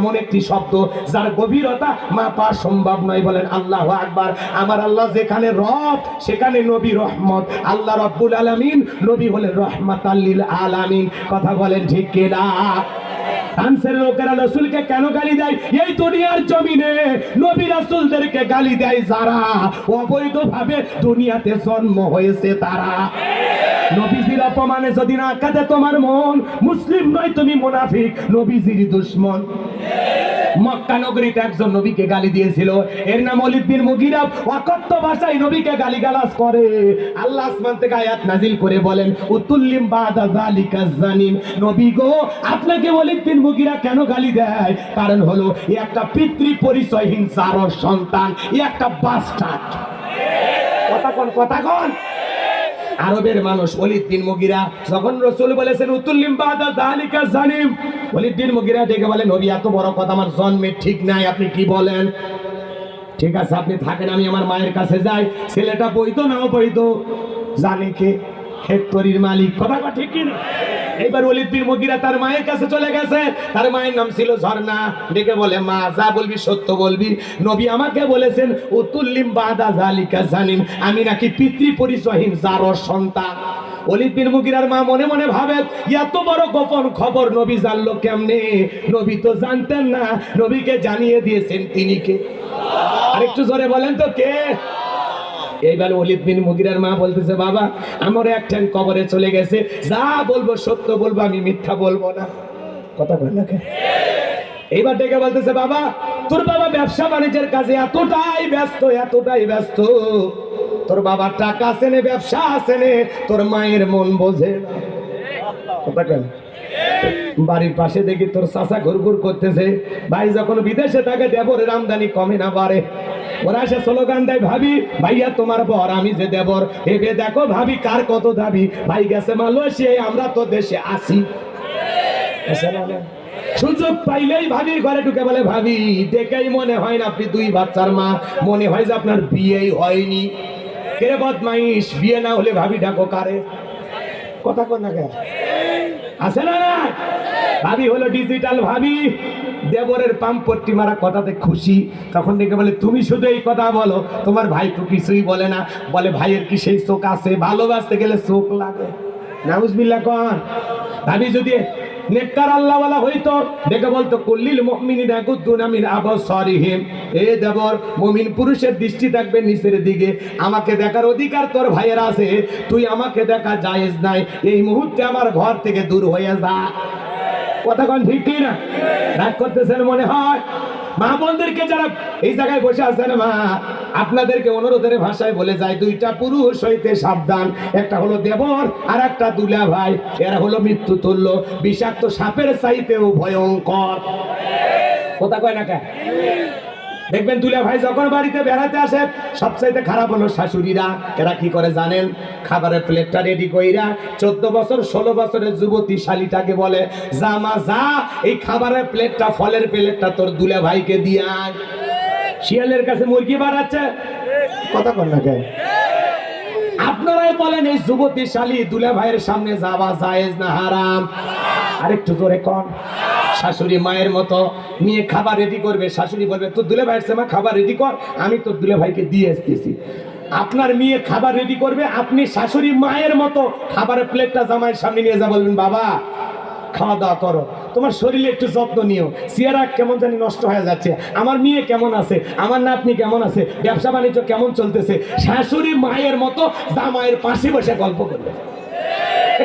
এমন একটি শব্দ যার গভীরতা মাপা সম্ভব নয়। বলেন, আল্লাহ আকবার। আমার আল্লাহ যেখানে রব, সেখানে নবী রহমত। আল্লাহ রব্বুল আলামিন নবী হলেন রহমাত আল্লিল আলামিন। কথা বলেন ঠিক কিনা? ফ্রান্সের লোকেরা রসুলকে কেন গালি দেয়? এই দুনিয়ার জমিনে নবী রাসূলদেরকে গালি দেয় যারা? অবৈধভাবে দুনিয়াতে জন্ম হয়েছে তারা। নবীজির অপমানে যদি না কাঁদে তোমার মন, মুসলিম নয় তুমি মুনাফিক, নবীজির দুশ্মন। মক্কা নবীকে গালি দিয়েছিল। এর নাম ভাষায় নবীকে গালিগালাজ করে। নাজিল করে বলেন জানিম। গো, আপনাকে মুগিরা কেন গালি দেয়? কারণ হলো একটা পিতৃ পরিচয়হীন চারর সন্তান একটা বাস্টার্ড কথা কথা কোন। আরবের মানুষ অলিদ্দিন মুগিরা, যখন রসুল বলেছেন, উতুল্লিম বাদা দালিকা জানিম অলিদ্দিন মুগিরা ডেকে বলে, নবী, এত বড় কথা আমার জন্মে ঠিক নাই, আপনি কি বলেন? ঠিক আছে, আপনি থাকেন, আমি আমার মায়ের কাছে যাই, ছেলেটা বইত নাও বইতো জানে কে হেক্টরির মালিক। কথা ঠিক কি না এইবার অলিদ্দিন মুগিরা তার মায়ের কাছে চলে গেছে। তার মায়ের নাম ছিল ঝর্ণা। ডেকে বলে, মা, যা বলবি সত্য বলবি। নবী আমাকে বলেছেন, উতুল্লিম বাদা জালিকা জানিম। আমি নাকি পিতৃ পরিচয়হীন যারর সন্তান। অলিদ বিন মুগিরার মা মনে মনে ভাবে, এত বড় গোপন খবর নবী জানলো কেমনে? নবী তো জানতেন না। নবীকে জানিয়ে দিয়েছেন তিনি কে? আরেকটু জোরে বলেন তো কে? এইবার অলিদ বিন মুগিরার মা বলতেছে, বাবা, আমার এক ঠ্যাং কবরে চলে গেছে। যা বলব, সত্য বলব, আমি মিথ্যা বলব না। কথা বল না এইবার ডেকে বলতেছে, বাবা, তোর বাবা ব্যবসা বাণিজ্যের কাজে এতটাই ব্যস্ত এতটাই ব্যস্ত। তোর বাবার টাকা আছে নে ব্যবসা আছে নে তোর মায়ের মন বোঝে কথা কেন বাড়ির পাশে দেখি তোর চাচা ঘুরঘুর করতেছে। ভাই, যখন বিদেশে থাকে, দেবরের আমদানি কমে না, বাড়ে। ওরা সে স্লোগান দেয়, ভাবি, ভাইয়া, তোমার বর আমি যে দেবর। এবে দেখো, ভাবি, কার কত দাবি? ভাই গেছে মালয়েশিয়ায়, আমরা তো দেশে আসি? সুযোগ পাইলেই ভাবি ঘরে ঢুকে বলে, ভাবি, দেখেই মনে হয় না আপনি দুই বাচ্চার মা। মনে হয় যে আপনার বিয়েই হয়নি। কে বদমাইশ, বিয়ে না হলে ভাবি ডাকো কারে? কথা কর না আছে না ভাবি হলো ডিজিটাল ভাবি। দেবরের পাম্পট্টি মারা কথাতে খুশি। তখন ডেকে বলে, তুমি শুধু এই কথা বলো, তোমার ভাই তো কিছুই বলে না। বলে, ভাইয়ের কি সেই চোখ আছে? ভালোবাসতে গেলে চোখ লাগে। নাউজবিল্লা কন। ভাবি, যদি নেককার আল্লাহওয়ালা হইতো দেখে বলতো, কুল্লিল মুমিনিনা গুদ্দুনা মিন আবসারিহিম। এ দেবর, মুমিন পুরুষের দৃষ্টি থাকবে নিচের দিকে। আমাকে দেখার অধিকার তোর ভাইয়ের আছে। তুই আমাকে দেখা জায়েজ নাই। এই মুহূর্তে আমার ঘর থেকে দূর হয়ে যা। কতক্ষণ ঠিক কি না? রাগ করতেছেন মনে হয়? মা বোনদেরকে যারা এই জায়গায় বসে আছেন মা, আপনাদেরকে অনুরোধের ভাষায় বলে যায়, দুইটা পুরুষ হইতে সাবধান। একটা হলো দেবর, আর একটা দুলা ভাই। এরা হলো মৃত্যু তুল্য বিষাক্ত সাপের চাইতেও ভয়ঙ্কর। কথা কয় না কে? দেখবেন দুলা ভাই যখন বাড়িতে বেড়াতে আসে, সবচাইতে খারাপ হলো শাশুড়িরা। এরা কি করে জানেন? খাবারের প্লেটটা রেডি কইরা চোদ্দ বছর, ষোলো বছরের যুবতী শালিটাকে বলে, যা মা, যা, এই খাবারের প্লেটটা, ফলের প্লেটটা তোর দুলা ভাইকে দিয়ে আয়। শিয়ালের কাছে মুরগি বাড়াচ্ছে। কথা কর না কে? আপনারাই বলেন, এই যুবতী শালি দুলা ভাইয়ের সামনে যাওয়া জায়েজ না হারাম? আরেকটু জোরে কন। শাশুড়ি মায়ের মতো নিয়ে খাবার রেডি করবে, শাশুড়ি বলবে, তোর দুলে ভাইয়ের সময় খাবার রেডি কর, আমি তোর দুলে ভাইকে দিয়ে আসতেছি। আপনার মেয়ে খাবার রেডি করবে, আপনি শাশুড়ি মায়ের মতো খাবারের প্লেটটা জামাইয়ের সামনে নিয়ে যা, বলবেন, বাবা, খাওয়া দাওয়া করো। তোমার শরীরে একটু যত্ন নিও। চেহারা কেমন জানি নষ্ট হয়ে যাচ্ছে। আমার মেয়ে কেমন আছে? আমার নাতনি কেমন আছে? ব্যবসা বাণিজ্য কেমন চলতেছে? শাশুড়ি মায়ের মতো জামাইয়ের পাশে বসে গল্প করবে।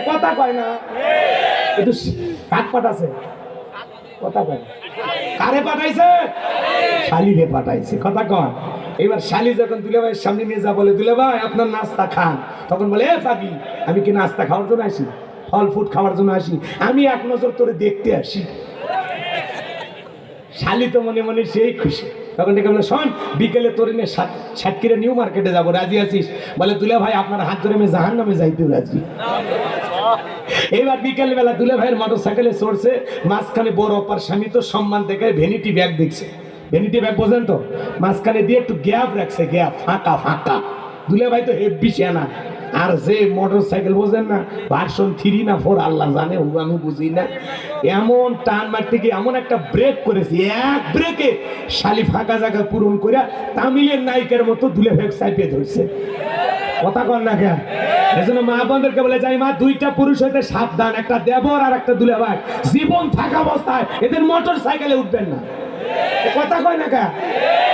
কথা কয় না? একটু কাঠ পাঠাছে আমি কি নাস্তা খাওয়ার জন্য আসি? ফল ফুড খাওয়ার জন্য আসি? আমি এক নজর তোরে দেখতে আসি। শালি তো মনে মনে সেই খুশি। তখন ডেকে বলে, শোন, বিকেলে তোর সাতক্ষীরা নিউ মার্কেটে যাব, রাজি আছিস? বলে দুলে ভাই আপনার হাত ধরে আমি জাহান নামে যাইতেও রাজি। এবার বিকেল বেলা দুলে ভাইয়ের মোটর সাইকেলে চড়ছে, মাঝখানে বড় অপার স্বামী তো সম্মান দেখে ভ্যানিটি ব্যাগ দেখছে। ভ্যানিটি ব্যাগ বোঝেন তো? মাঝখানে দিয়ে একটু গ্যাপ রাখছে গ্যাপ ফাঁকা ফাঁকা। দুলে ভাই তো হেব্বি সেনা। আর যে মোটর সাইকেল বোঝেন না ভার্সন থ্রি না ফোর আল্লাহ জানে ও আমি বুঝি না। এমন টান মারতে গিয়ে এমন একটা ব্রেক করেছি, এক ব্রেকে শালি ফাঁকা জায়গা পূরণ করে তামিলের নায়িকার মতো দুলে ভেগ সাইপে ধরছে। কথা কর না কেন? এজন্য মা বোনদেরকে বলে, যাই মা, দুইটা পুরুষ হইতে সাবধান, একটা দেবর আর একটা দুলে ভাই জীবন থাকা অবস্থায় এদের মোটর সাইকেলে উঠবেন না। কথা কয় না কেন?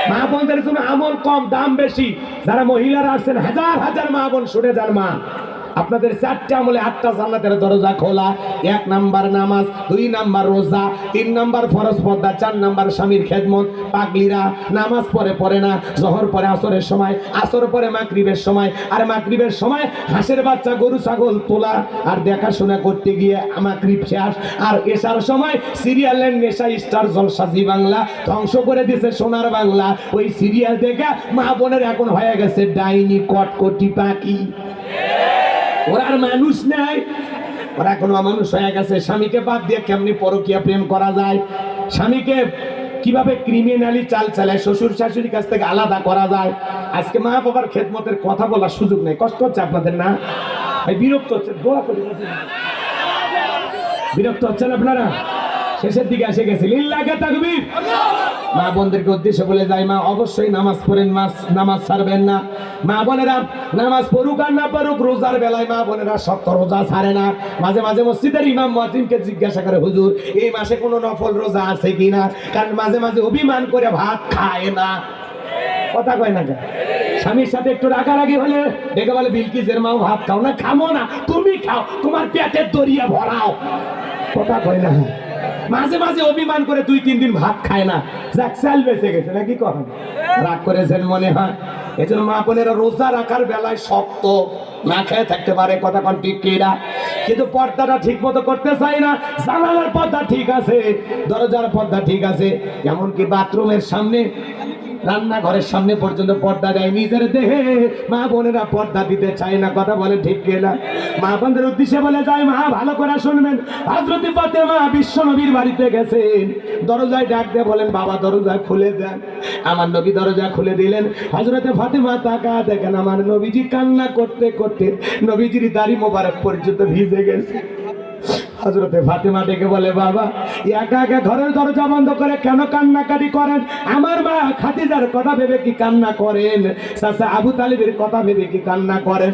মা বোনদের জন্য আমল কম, দাম বেশি। যারা মহিলারা আছেন, হাজার হাজার মা বোন শুনে যান মা। আপনাদের চারটে আমলে আটটা জান্নাতের দরজা খোলা। এক নাম্বার নামাজ, দুই নাম্বার রোজা, তিন নাম্বার ফরজ পর্দা, চার নাম্বার স্বামীর খেদমত। পাগলিরা নামাজ পড়ে পড়ে না, জহর পরে আসরের সময়, আসর পরে মাকরিবের সময়, আর মাকরিবের সময় হাঁসের বাচ্চা গরু, ছাগল তোলা, আর দেখাশোনা করতে গিয়ে মাগরিব শেষ। আর এসার সময় সিরিয়ালের নেশা, স্টার জলসাজি বাংলা, ধ্বংস করে দিয়েছে সোনার বাংলা। ওই সিরিয়াল দেখে মা বোনের এখন হয়ে গেছে ডাইনি কটকটি পাখি। ওরা আর মানুষ নাই। ওরা এখন অমানুষ হয়ে গেছে। স্বামীকে বাদ দিয়ে কেমনি পরকিয়া প্রেম করা যায়? স্বামীকে কীভাবে ক্রিমিনালি চাল চালায়? শ্বশুর শাশুড়ির কাছ থেকে আলাদা করা যায়? আজকে মা বাবার খেদমতের কথা বলার সুযোগ নেই। কষ্ট হচ্ছে আপনাদের না? ভাই, বিরক্ত হচ্ছে। দোয়া করে বিরক্ত হচ্ছেন আপনারা? শেষের দিকে এসে গেছে। লিল্লাকে তাকবীর। মা বোনদেরকে উদ্দেশ্যে বলে যায় মা, অবশ্যই নামাজ পড়েন মাস নামাজ ছাড়বেন না। মা বোনেরা নামাজ পড়ুক আর না পড়ুক, রোজার বেলায় মা বোনেরা সত্য রোজা ছাড়ে না। মাঝে মাঝে মসজিদের ইমাম মহাজিমকে জিজ্ঞাসা করে, হুজুর, এই মাসে কোনো নফল রোজা আছে কিনা কারণ মাঝে মাঝে অভিমান করে ভাত খায় না। কথা কয় না? স্বামীর সাথে একটু রাগারাগি হলে ডেকে বলে বিলকিসের মাও ভাত খাও না, খামো না, তুমি খাও, তোমার পেটের দরিয়া ভরাও। কথা কয় না। মাঝে মাঝে অভিমান করে দুই, তিন দিন ভাত খায় না। যাক, চাল বেঁচে গেছে, নাকি কখন রাগ করেছেন মনে হয়? এই জন্য মা বোনেরা রোজা রাখার বেলায় শক্ত, না খেয়ে থাকতে পারে, কথা কন ঠিক কিনা? কিন্তু পর্দাটা ঠিক মতো করতে চাই না, জানালার পর্দা ঠিক আছে, দরজার পর্দা ঠিক আছে, এমনকি বাথরুমের সামনে রান্নাঘরের সামনে পর্যন্ত পর্দা দেয় নিজের দেহে। মা বোনেরা পর্দা দিতে চায় না, কথা বলে ঠিক কেনা মা বোনদের উদ্দেশ্যে বলে যায়, মা, ভালো করে শুনবেন। হাজরতি পাতে মা বিশ্ব নবীর বাড়িতে গেছেন। দরজায় ডাক দিয়ে বলেন, বাবা, দরজা খুলে দেন। আমার নবী দরজা খুলে দিলেন। হজরতে ফাতেমা তাকা দেখেন, আমার নবীজি কান্না করতে করতে নবীজির দাড়ি মোবারক পর্যন্ত ভিজে গেছে। হজরতে ফাতেমা ডেকে বলে, বাবা, একা একা ঘরের দরজা বন্ধ করে কেন কান্নাকাটি করেন? আমার মা খাদিজার কথা ভেবে কি কান্না করেন? চাচা আবু তালিবের কথা ভেবে কি কান্না করেন?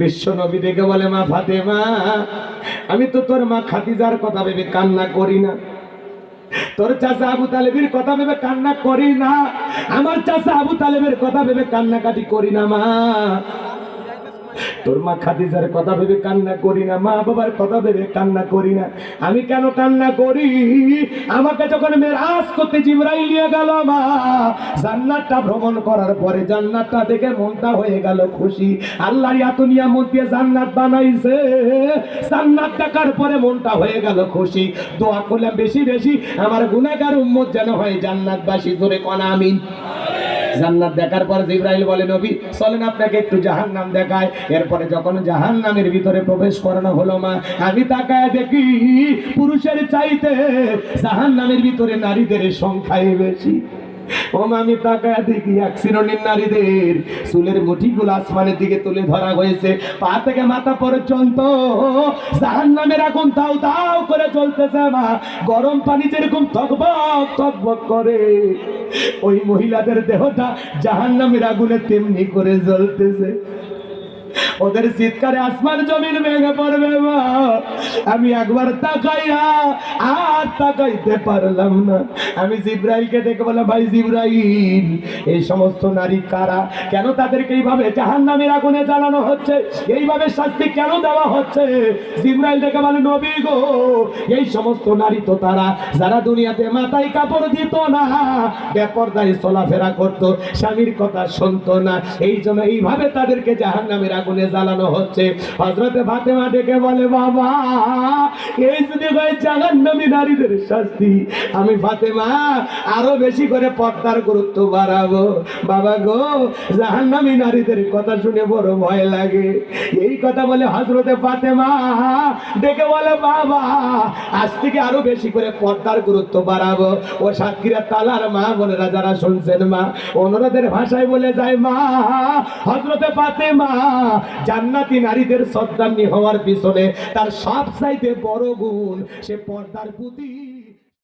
বিশ্ব নবী বলে, মা ফাতেমা, আমি তো তোর মা খাদিজার কথা ভেবে কান্না করি না। তোর চাচা আবু তালেবের কথা ভেবে কান্না করি না। আমার চাচা আবু তালেবের কথা ভেবে কান্নাকাটি করি না, মা। তোর মা খাদিজার কথা ভেবে কান্না করি না, মা বাবার কথা ভেবে কান্না করি না। আমি কেন কান্না করি? আমাকে যখন মেরাজ করতে জিবরাইল নিয়ে গেল মা, জান্নাতটা ভ্রমণ করার পরে জান্নাতটা দেখে মনটা হয়ে গেল খুশি। আল্লাহ এত নিয়ামত দিয়ে জান্নাত বানাইছে। জান্নাত দেখার পরে মনটা হয়ে গেল খুশি। দোয়া করলাম বেশি বেশি, আমার গুনাহগার উম্মত যেন হয় জান্নাতবাসী ধরে কনা, আমিন। জান্নাত দেখার পর জিব্রাইল বলে, নবী, চলেন আপনাকে একটু জাহান্নাম দেখায় এরপরে যখন জাহান্নামের ভিতরে প্রবেশ করানো হলো মা, আমি তাকায় দেখি পুরুষের চাইতে জাহান নামের ভিতরে নারীদের সংখ্যাই বেশি। আমি তাকায় দেখি এক নারীদের চুলের মুঠিগুলো আসমানের দিকে তুলে ধরা হয়েছে। পা থেকে মাথা পর্যন্ত নামের করে চলতেছে গরম পানি যেরকম করে, ওই মহিলাদের দেহটা জাহান নামের আগুনে তেমনি করে জ্বলতেছে। ওদের চিৎকারে আসমান জমিন ভেঙে পড়বে মা। আমি একবার তাকাইয়া যারা দুনিয়াতে মাথায় কাপড় দিত না, বেপরদায় চলাফেরা করতো, স্বামীর কথা শুনতো না। এই জন্য এইভাবে তাদেরকে জাহান নামের আগুনে জ্বালানো হচ্ছে। হজরতে ফাতেমা ডেকে বলে, বাবা, এই যদি নারীদের শাস্তি। আমি ফাতেমা, আরও বেশি করে পর্দার গুরুত্ব বাড়াবো। বাবা গো নারীদের কথা শুনে বড় ভয় লাগে। এই কথা বলে হজরতে ফাতেমা ডেকে বলে, বাবা, আজ থেকে আরও বেশি করে পর্দার গুরুত্ব বাড়াবো। ও সাতক্ষীরা তালার মা বোনেরা যারা শুনছেন মা অনুরোধের ভাষায় বলে যায়, মা হজরতে ফাতেমা, জান্নাতি নারীদের শ্রদ্ধান্বী হওয়ার পিছনে তার সব চাইতে বড় গুণ, সে পর্দার প্রতি